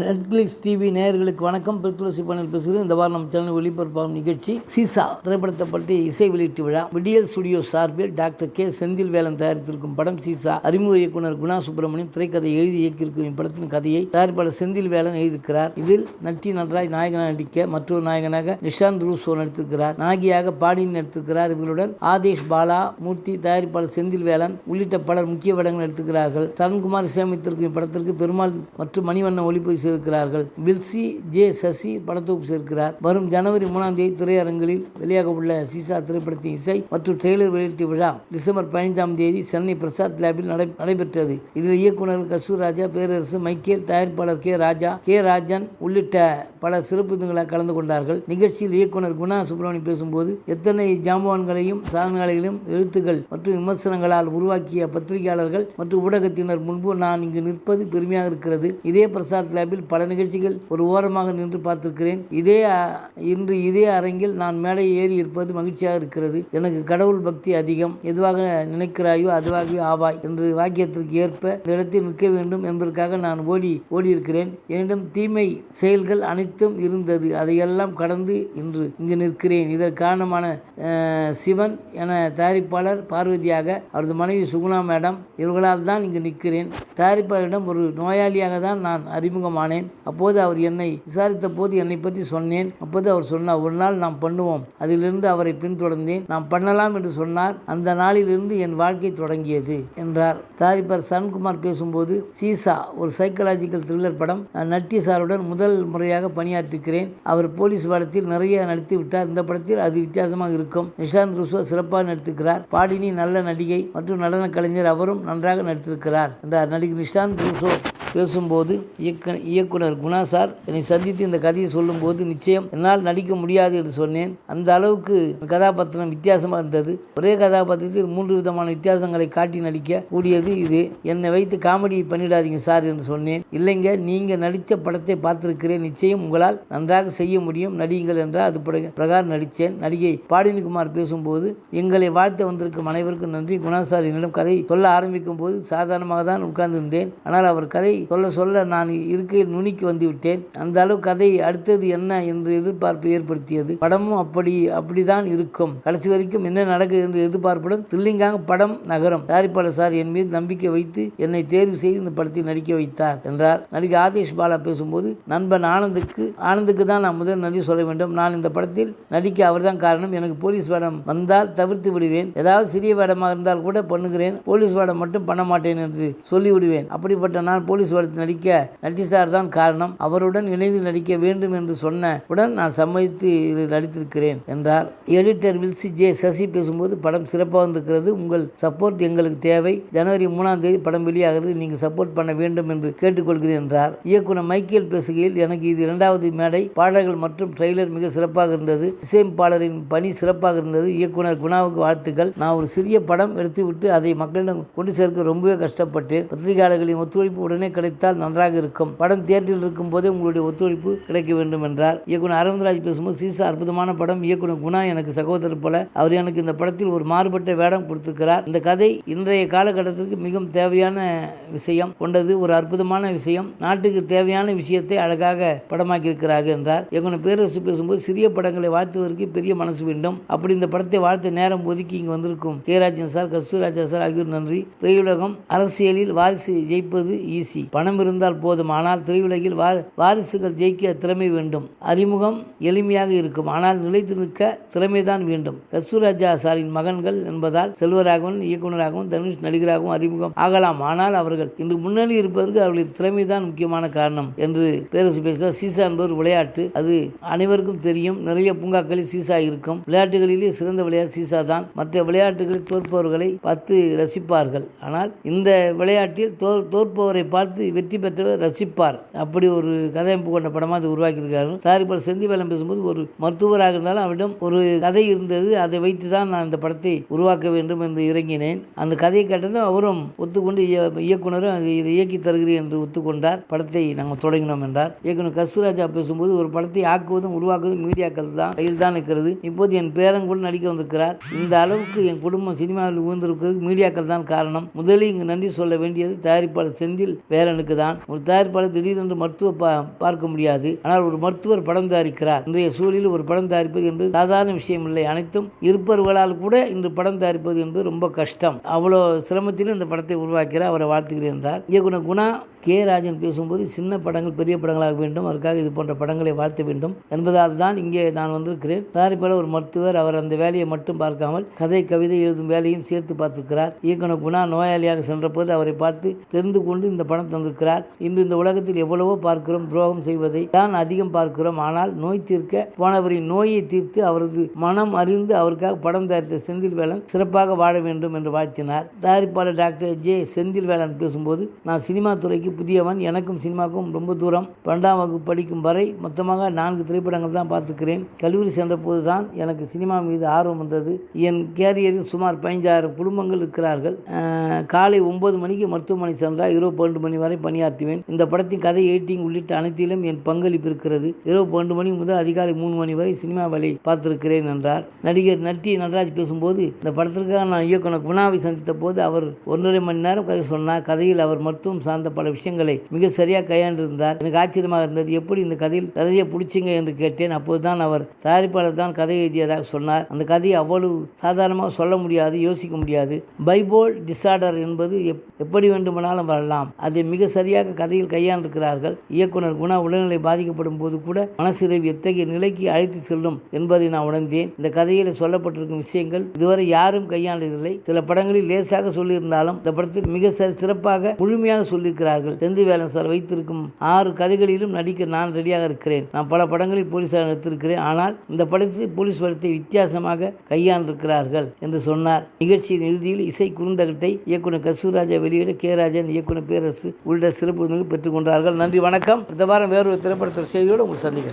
Netflix TV நேயர்களுக்கு வணக்கம். பெருத்துளசி பண்ணல் பேசுகிறேன். இந்த வாரம் நம்ம சேனல் ஒளிபரப்பாகும் நிகழ்ச்சி சீசா திரைப்படத்தை பற்றி இசை வெளியீட்டு விழா. விடியல் ஸ்டுடியோ சார்பில் டாக்டர் கே. செந்தில் வேலன் தயாரித்திருக்கும் படம் சீசா. அறிமுக இயக்குனர் குணா சுப்பிரமணியம் திரைக்கதை எழுதி இயக்கியிருக்கும் இப்படத்தின் கதையை தயாரிப்பாளர் செந்தில் வேலன் எழுதியிருக்கிறார். இதில் நட்டி நன்றாய் நாயகனாக நடிக்க மற்றொரு நாயகனாக நிஷாந்த் ரூசோ நடித்திருக்கிறார். நாகியாக பாடின் நடித்திருக்கிறார். இவர்களுடன் ஆதேஷ் பாலா மூர்த்தி தயாரிப்பாளர் செந்தில் வேலன் உள்ளிட்ட பலர் முக்கிய வேடங்கள் நடித்திருக்கிறார்கள் சரண்குமார் இசையமைத்திருக்கும் இப்படத்திற்கு பெருமாள் மற்றும் மணிவண்ணன் ஒளிப்பதிவு செய்திருக்கிறார்கள் வில்சி ஜே சசி படத்தொகுப்பு சேர்க்கிறார். வரும் ஜனவரி மூணாம் தேதி திரையரங்கில் வெளியாக உள்ள சீசா திரைப்படத்தின் இசை மற்றும் ட்ரெய்லர் வெளியீட்டு விழா டிசம்பர் பதினைஞ்சாம் தேதி சென்னை பிரசாத் லேபில் நடைபெற்றது. இதில் இயக்குனர் கசூர் ராஜா பேரரசு மைக்கேல் தயாரிப்பாளர் கே ராஜா கே ராஜன் உள்ளிட்ட பல சிறப்பு விருந்துகளாக கலந்து கொண்டார்கள். நிகழ்ச்சியில் இயக்குனர் குணா சுப்பிரமணியம் பேசும்போது எத்தனை ஜாம்பவான்களையும் சாதனைகளையும் எழுத்துக்கள் மற்றும் விமர்சனங்களால் உருவாக்கிய பத்திரிகையாளர்கள் மற்றும் ஊடகத்தினர் முன்பு நான் இங்கு நிற்பது பெருமையாக இருக்கிறது. இதே பிரசாத் லேபில் பல நிகழ்ச்சிகள் ஒரு ஓரமாக நின்று பார்த்திருக்கிறேன். இதே இன்று இதே அரங்கில் நான் மேலே ஏறி இருப்பது மகிழ்ச்சியாக இருக்கிறது. எனக்கு கடவுள் பக்தி அதிகம். எதுவாக நினைக்கிறாயோ அதுவாகவே ஆவாய் என்று வாக்கியத்திற்கு ஏற்ப இந்த இடத்தில் நிற்க வேண்டும் என்பதற்காக நான் ஓடி ஓடியிருக்கிறேன். என்னிடம் தீமை செயல்கள் அனைத்தும் இருந்தது. அதையெல்லாம் கடந்து இன்று இங்கு நிற்கிறேன். இதற்கு காரணமான சிவன் என தயாரிப்பாளர் பார்வதியாக அவரது மனைவி சுகுணா மேடம் இவர்களால் தான் இங்கு நிற்கிறேன். தயாரிப்பாளரிடம் ஒரு நோயாளியாக தான் நான் அறிமுகமான ஆனேன் அப்போது அவர் என்னை விசாரித்த போது என்னை பற்றி சொன்னேன். அப்போது அவர் சொன்னார் ஒரு நாள் நாம் பண்ணுவோம். அதிலிருந்து அவரை பின்தொடர்ந்தேன். நாம் பண்ணலாம் என்று சொன்னார். அந்த நாளிலிருந்து என் வாழ்க்கை தொடங்கியது என்றார். தயாரிப்பாளர் சன்குமார் பேசும்போது சீசா ஒரு சைக்கலாஜிக்கல் த்ரில்லர் படம். நான் நட்டி சாருடன் முதல் முறையாக பணியாற்றுகிறேன் அவர் போலீஸ் படத்தில் நிறைய நடித்து விட்டார். இந்த படத்தில் அது வித்தியாசமாக இருக்கும். நிஷாந்த் ருசோ சிறப்பாக நடித்திருக்கிறார். பாடினி நல்ல நடிகை மற்றும் நடன கலைஞர் அவரும் நன்றாக நடித்திருக்கிறார் என்றார். நடிகர் நிஷாந்த் ருசோ பேசும்போது இயக்க இயக்குனர் குணா சார் என்னை சந்தித்து இந்த கதையை சொல்லும்போது நிச்சயம் என்னால் நடிக்க முடியாது என்று சொன்னேன். அந்த அளவுக்கு கதாபாத்திரம் வித்தியாசமாக இருந்தது. ஒரே கதாபாத்திரத்தில் மூன்று விதமான வித்தியாசங்களை காட்டி நடிக்க கூடியது இது. என்னை வைத்து காமெடி பண்ணிடாதீங்க சார் என்று சொன்னேன். இல்லைங்க நீங்கள் நடித்த படத்தை பார்த்துருக்கிறேன். நிச்சயம் உங்களால் நன்றாக செய்ய முடியும். நடியுங்கள் என்றால் அது பிரகாரம் நடித்தேன். நடிகை பாடினிகுமார் பேசும்போது எங்களை வாழ்த்து வந்திருக்கும் அனைவருக்கும் நன்றி குணா சார் என்னிடம் கதை சொல்ல ஆரம்பிக்கும் போது சாதாரணமாக தான் உட்கார்ந்திருந்தேன். ஆனால் அவர் கதை சொல்ல சொல்ல நான் இருக்கையில் நுனிக்கு வந்துவிட்டேன். அந்த அளவு கதை அடுத்தது என்ன என்று எதிர்பார்ப்பு ஏற்படுத்தியது. படமும் அப்படி அப்படிதான் இருக்கும். கடைசி வரைக்கும் என்ன நடக்குது என்று எதிர்பார்ப்புடன் தில்லிங்காக படம் நகரம். தயாரிப்பாளர் சார் என் மீது நம்பிக்கை வைத்து என்னை தேர்வு செய்து இந்த படத்தில் நடிக்க வைத்தார் என்றார். நடிகை ஆதேஷ் பாலா பேசும்போது நண்பன் ஆனந்துக்கு ஆனந்துக்கு தான் நான் முதல் நன்றி சொல்ல வேண்டும். நான் இந்த படத்தில் நடிக்க அவர்தான் காரணம். எனக்கு போலீஸ் வேடம் வந்தால் தவிர்த்து விடுவேன். ஏதாவது சிறிய வேடமாக இருந்தால் கூட பண்ணுகிறேன். போலீஸ் வேடம் மட்டும் பண்ண மாட்டேன் என்று சொல்லிவிடுவேன். அப்படிப்பட்ட நான் போலீஸ் வேடத்தில் நடிக்க நட்டி சார் தான் காரணம். அவருடன் இணைந்து நடிக்க வேண்டும் என்று சொன்ன உடன் நான் சம்மதித்து இதில் நடித்திருக்கிறேன் என்றார். எடிட்டர் வில்சி ஜே சசி பேசும்போது படம் சிறப்பாக வந்திருக்கிறது. உங்கள் சப்போர்ட் எங்களுக்கு தேவை. ஜனவரி மூணாம் தேதி படம் வெளியாகிறது. நீங்கள் சப்போர்ட் பண்ண வேண்டும் என்று கேட்டுக்கொள்கிறேன் என்றார். இயக்குனர் மைக்கேல் பேசுகையில் எனக்கு இது இரண்டாவது மேடை. பாடல்கள் மற்றும் ட்ரெய்லர் மிக சிறப்பாக இருந்தது. இசையமைப்பாளரின் பணி சிறப்பாக இருந்தது. இயக்குனர் குணாவுக்கு வாழ்த்துக்கள். நான் ஒரு சிறிய படம் எடுத்துவிட்டு அதை மக்களிடம் கொண்டு சேர்க்க ரொம்பவே கஷ்டப்பட்டேன். பத்திரிகையாளர்களின் ஒத்துழைப்பு உடனே கிடைத்தால் நன்றாக இருக்கும். படம் தியேட்டரில் இருக்கும் போதே உங்களுடைய ஒத்துழைப்பு கிடைக்க வேண்டும் என்றார் இயக்குனர் அரவிந்தராஜ் பேசும்போது சீசா அற்புதமான படம். இயக்குனர் குணா எனக்கு சகோதரர் போல. அவர் எனக்கு இந்த படத்தில் ஒரு மாறுபட்ட வேடம் கொடுத்திருக்கிறார். இந்த கதை இன்றைய காலகட்டத்திற்கு மிகவும் தேவையான விஷயம் கொண்டது ஒரு அற்புதமான விஷயம். நாட்டுக்கு தேவையான விஷயத்தை அழகாக படமாக்கியிருக்கிறார்கள் என்றார். இயக்குனர் பேரரசு பேசும்போது சிறிய படங்களை வாழ்த்துவதற்கு பெரிய மனசு வேண்டும். அப்படி இந்த படத்தை வாழ்த்த நேரம் ஒதுக்கி இங்கு வந்திருக்கும் ஜெயராஜன் சார் கஸ்தூராஜா சார் ஆகியோர் நன்றி. திரையுலகம் அரசியலில் வாரிசு ஜெயிப்பது ஈஸி. பணம் இருந்தால் போதும். ஆனால் திரையுலகில் வா வாரிசுகள் ஜெயிக்க திறமை வேண்டும். அறிமுகம் எளிமையாக இருக்கும். ஆனால் நிலைத்து நிற்க திறமைதான் வேண்டும். கஸ்தூராஜா சாரின் மகன்கள் என்பதால் செல்வராகவும் இயக்குனராகவும் தனுஷ் நடிகராகவும் அறிமுகம் ஆகலாம். ஆனால் அவர்கள் இன்று முன்னணி இருப்பதற்கு அவர்களின் திறமைதான் முக்கியமான காரணம் என்று பேரரசு பேசுகிறார் சீசா என்பது விளையாட்டு. அது அனைவருக்கும் தெரியும். நிறைய பூங்காக்களில் சீசா இருக்கும். விளையாட்டுகளிலே சிறந்த விளையாட்டு சீசா தான். மற்ற விளையாட்டுகளில் தோற்பவர்களை பார்த்து ரசிப்பார்கள். ஆனால் இந்த விளையாட்டில் தோற்பவரை பார்த்து வெற்றி பெற்றவர் ரசிப்பார். அப்படி ஒரு கதையமைப்பு கொண்ட படமாக அது உருவாக்கியிருக்கார்கள் தயாரிப்பாளர் செந்திவேலம் பேசும்போது ஒரு மருத்துவராக இருந்தாலும் அவரிடம் ஒரு கதை இருந்தது. அதை வைத்து தான் நான் இந்த படத்தை உருவாக்க வேண்டும் என்று இறங்கினேன். அந்த கதையை கேட்டதும் அவரும் ஒத்துக்கொண்டு இய- இயக்குனரும் இதை இயக்கி தருகிறேன் என்று ஒத்துக்கொண்டார். படத்தை நாங்கள் தொடங்கினோம் என்றார். இயக்குனர் கஸ்தூராஜா பேசும்போது ஒரு படத்தை ஆக்குவதும் உருவாக்குவதும் மீடியாக்கள் தான் கையில் தான் இருக்கிறது. இப்போது என் பேரன் கூட நடிக்க வந்திருக்கிறார். இந்த அளவுக்கு என் குடும்பம் சினிமாவில் உயர்ந்திருக்கிறது. மீடியாக்கள் தான் காரணம். முதலில் இங்கு நன்றி சொல்ல வேண்டியது தயாரிப்பாளர் செந்தில் வேற வேலனுக்கு தான் ஒரு தயாரிப்பாளர் திடீரென்று மருத்துவ பார்க்க முடியாது. ஆனால் ஒரு மருத்துவர் படம் தயாரிக்கிறார். இன்றைய சூழலில் ஒரு படம் தயாரிப்பது என்பது சாதாரண விஷயம் இல்லை அனைத்தும் இருப்பவர்களால் கூட இன்று படம் தயாரிப்பது என்பது ரொம்ப கஷ்டம். அவ்வளோ சிரமத்திலும் இந்த படத்தை உருவாக்கிறார். அவரை வாழ்த்துகிறேன் என்றார். இயக்குனர் குணா கே ராஜன் பேசும்போது சின்ன படங்கள் பெரிய படங்களாக வேண்டும். அதற்காக இது போன்ற படங்களை வாழ்த்த வேண்டும் என்பதால் தான் இங்கே நான் வந்திருக்கிறேன். தயாரிப்பாளர் ஒரு மருத்துவர். அவர் அந்த வேலையை மட்டும் பார்க்காமல் கதை கவிதை எழுதும் வேலையும் சேர்த்து பார்த்திருக்கிறார். இயக்குனர் குணா நோயாளியாக சென்றபோது அவரை பார்த்து தெரிந்து கொண்டு இந்த படம் தந்திருக்கிறார். இன்று இந்த உலகத்தில் எவ்வளவோ பார்க்கிறோம் துரோகம் செய்வதை தான் அதிகம் பார்க்கிறோம். ஆனால் நோய் தீர்க்க போனவரின் நோயை தீர்த்து அவரது மனம் அறிந்து அவருக்காக படம் தயாரித்த செந்தில் வேலன் சிறப்பாக வாழ வேண்டும் என்று வாழ்த்தினார். தயாரிப்பாளர் டாக்டர் ஜே செந்தில் வேலன் பேசும்போது நான் சினிமா துறைக்கு புதியவன் எனக்கும் சினிமாவுக்கும் ரொம்ப தூரம். பன்னெண்டாம் வகுப்பு படிக்கும் வரை மொத்தமாக நான்கு திரைப்படங்கள் தான் பார்த்துக்கிறேன். கல்லூரி சென்றபோது தான் எனக்கு சினிமா மீது ஆர்வம் வந்தது. என் கேரியரில் சுமார் பதினஞ்சாயிரம் குடும்பங்கள் இருக்கிறார்கள். காலை ஒன்பது மணிக்கு மருத்துவமனை சென்றால் இரவு பன்னெண்டு மணி வரை பணியாற்றுவேன். இந்த படத்தின் கதை எடிட்டிங் உள்ளிட்ட அனைத்திலும் என் பங்களிப்பு இருக்கிறது. இரவு பன்னெண்டு மணி முதல் அதிகாலை மூணு மணி வரை சினிமா வேலை பார்த்திருக்கிறேன் என்றார். நடிகர் நட்டி நடராஜ் பேசும்போது இந்த படத்திற்காக நான் இயக்குனர் குணாவை சந்தித்த போது அவர் ஒன்றரை மணி நேரம் கதை சொன்னார். கதையில் அவர் மருத்துவம் சார்ந்த பல விஷயங்களை மிக சரியாக கையாண்டிருந்தார். எனக்கு ஆச்சரியமாக இருந்தது எப்படி இந்த கதையில் கதையை பிடிச்சிங்க? என்று கேட்டேன். அப்போதுதான் அவர் தயாரிப்பாளர் தான் கதை எழுதியதாக சொன்னார். அந்த கதையை அவ்வளவு சாதாரணமாக சொல்ல முடியாது யோசிக்க முடியாது. பைபோல் டிசார்டர் என்பது எப்- எப்படி வேண்டுமானாலும் வரலாம். அதை மிக சரியாக கதையில் கையாண்டிருக்கிறார்கள். இயக்குனர் குணா உடல்நிலை பாதிக்கப்படும் போது கூட மனசிறைவு எத்தகைய நிலைக்கு அழைத்து செல்லும் என்பதை நான் உணர்ந்தேன். இந்த கதையில் சொல்லப்பட்டிருக்கும் விஷயங்கள் இதுவரை யாரும் கையாண்டதில்லை. சில படங்களில் லேசாக சொல்லியிருந்தாலும் இந்த படத்தில் மிக சிறப்பாக முழுமையாக சொல்லியிருக்கிறார்கள். செந்திவேலன் சார் வைத்திருக்கும் ஆறு கதைகளிலும் நடிக்க நான் ரெடியாக இருக்கிறேன். நான் பல படங்களில் போலீஸாக நடித்திருக்கிறேன் ஆனால் இந்த படத்தில் போலீஸ் படத்தை வித்தியாசமாக கையாண்டிருக்கிறார்கள் என்று சொன்னார். நிகழ்ச்சியின் இறுதியில் இசை குறுந்தகட்டை இயக்குனர் கஸ்தூராஜா வெளியிட கே. ராஜன் இயக்குனர் பேரரசு உள்ளிட்ட சிறப்பு விருந்துகள் பெற்றுக்கொண்டார்கள் நன்றி வணக்கம். இந்த வாரம் வேறொரு திரைப்படத்துறை செய்தியோடு உங்கள் சந்திக்கிறேன்.